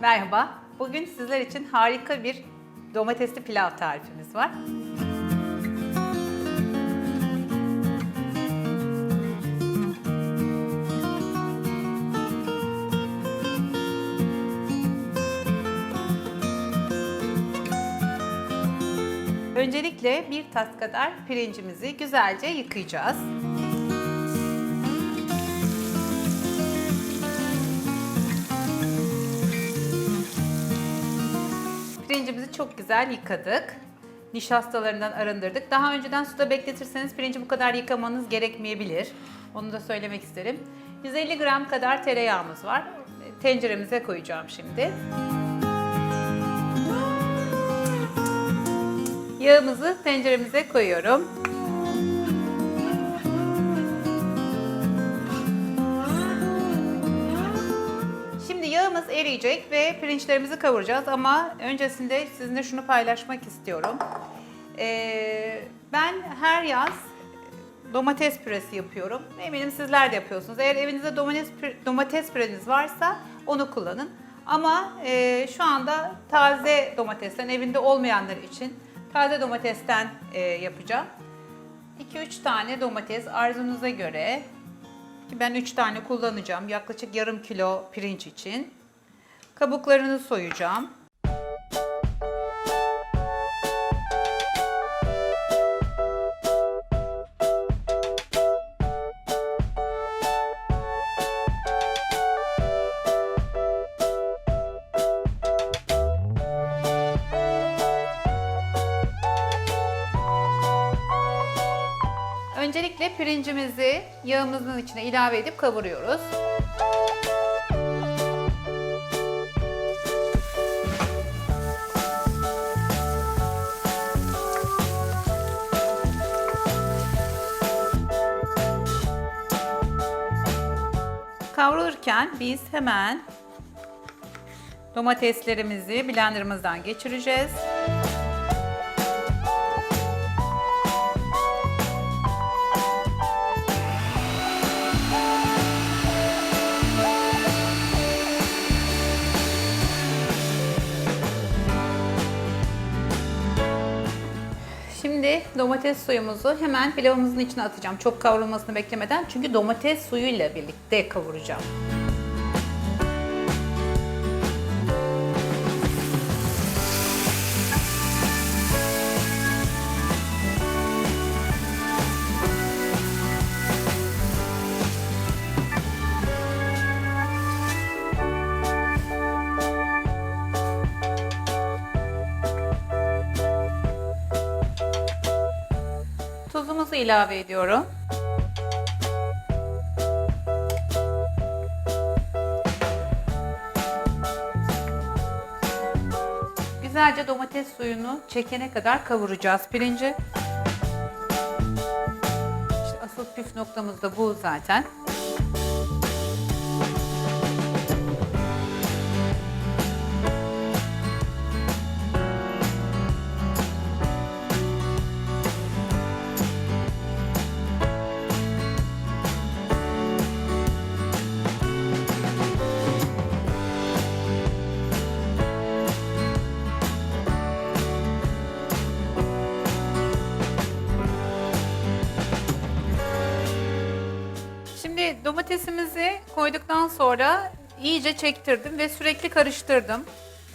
Merhaba. Bugün sizler için harika bir domatesli pilav tarifimiz var. Öncelikle bir tas kadar pirincimizi güzelce yıkayacağız. Güzel yıkadık. Nişastalarından arındırdık. Daha önceden suda bekletirseniz pirinci bu kadar yıkamanız gerekmeyebilir. Onu da söylemek isterim. 150 gram kadar tereyağımız var. Tenceremize koyacağım şimdi. Yağımızı tenceremize koyuyorum. Eriyecek ve pirinçlerimizi kavuracağız ama öncesinde sizinle şunu paylaşmak istiyorum. Ee, ben her yaz domates püresi yapıyorum. Eminim sizler de yapıyorsunuz. Eğer evinizde domates, domates püreniz varsa onu kullanın. Ama e, şu anda taze domatesten evinde olmayanlar için taze domatesten e, yapacağım. 2-3 tane domates arzunuza göre ki ben 3 tane kullanacağım. Yaklaşık yarım kilo pirinç için. Kabuklarını soyacağım. Öncelikle pirincimizi yağımızın içine ilave edip kavuruyoruz. Kavrulurken biz hemen domateslerimizi blenderımızdan geçireceğiz. Domates suyumuzu hemen pilavımızın içine atacağım. Çok kavrulmasını beklemeden. Çünkü domates suyuyla birlikte kavuracağım. Tuzumuzu ilave ediyorum. Güzelce domates suyunu çekene kadar kavuracağız pirinci. İşte asıl püf noktamız da bu zaten. Domatesimizi koyduktan sonra iyice çektirdim ve sürekli karıştırdım.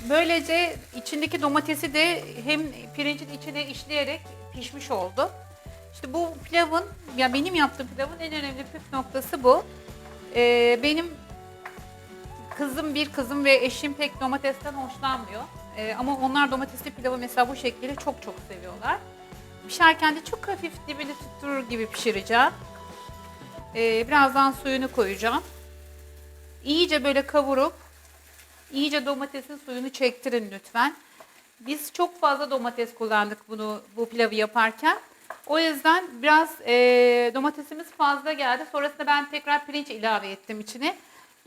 Böylece içindeki domatesi de hem pirincin içine işleyerek pişmiş oldu. İşte bu pilavın, ya benim yaptığım pilavın en önemli püf noktası bu. Ee, benim kızım bir kızım ve eşim pek domatesten hoşlanmıyor. Ee, ama onlar domatesli pilavı mesela bu şekilde çok çok seviyorlar. Pişerken de çok hafif dibini tutturur gibi pişireceğim. Ee, birazdan suyunu koyacağım. İyice böyle kavurup iyice domatesin suyunu çektirin lütfen. Biz çok fazla domates kullandık bunu bu pilavı yaparken. O yüzden biraz e, domatesimiz fazla geldi. Sonrasında ben tekrar pirinç ilave ettim içine.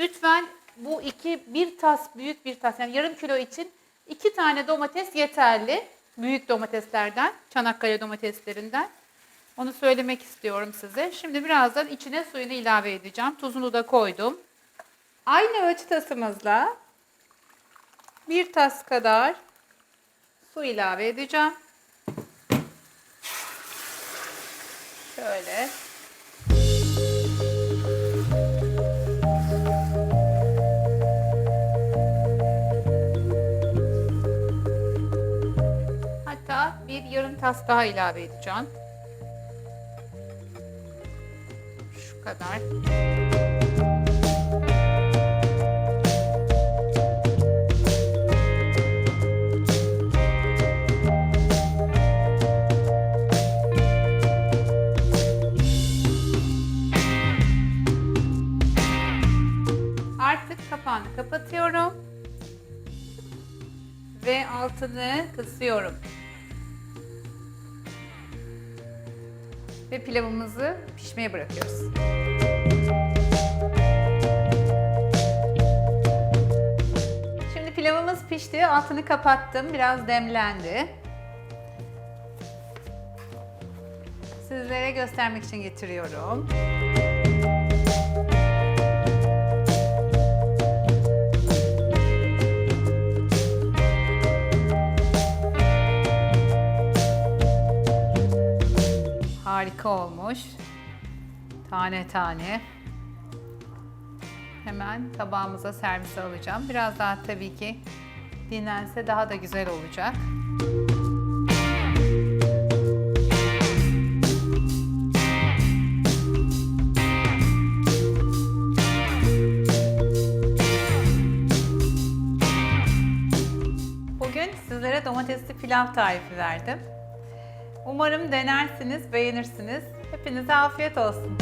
Lütfen bu iki bir tas büyük bir tas yani yarım kilo için iki tane domates yeterli. Büyük domateslerden, Çanakkale domateslerinden. Onu söylemek istiyorum size. Şimdi birazdan içine suyunu ilave edeceğim. Tuzunu da koydum. Aynı ölçü tasımızla bir tas kadar su ilave edeceğim. Şöyle. Hatta bir yarım tas daha ilave edeceğim. Kadar. Artık kapağını kapatıyorum. Ve altını kısıyorum. Ve pilavımızı pişmeye bırakıyoruz. Şimdi pilavımız pişti. Altını kapattım. Biraz demlendi. Sizlere göstermek için getiriyorum. Harika olmuş. Tane tane. Hemen tabağımıza servise alacağım. Biraz daha tabii ki dinlense daha da güzel olacak. Bugün sizlere domatesli pilav tarifi verdim. Umarım denersiniz, beğenirsiniz. Hepinize afiyet olsun.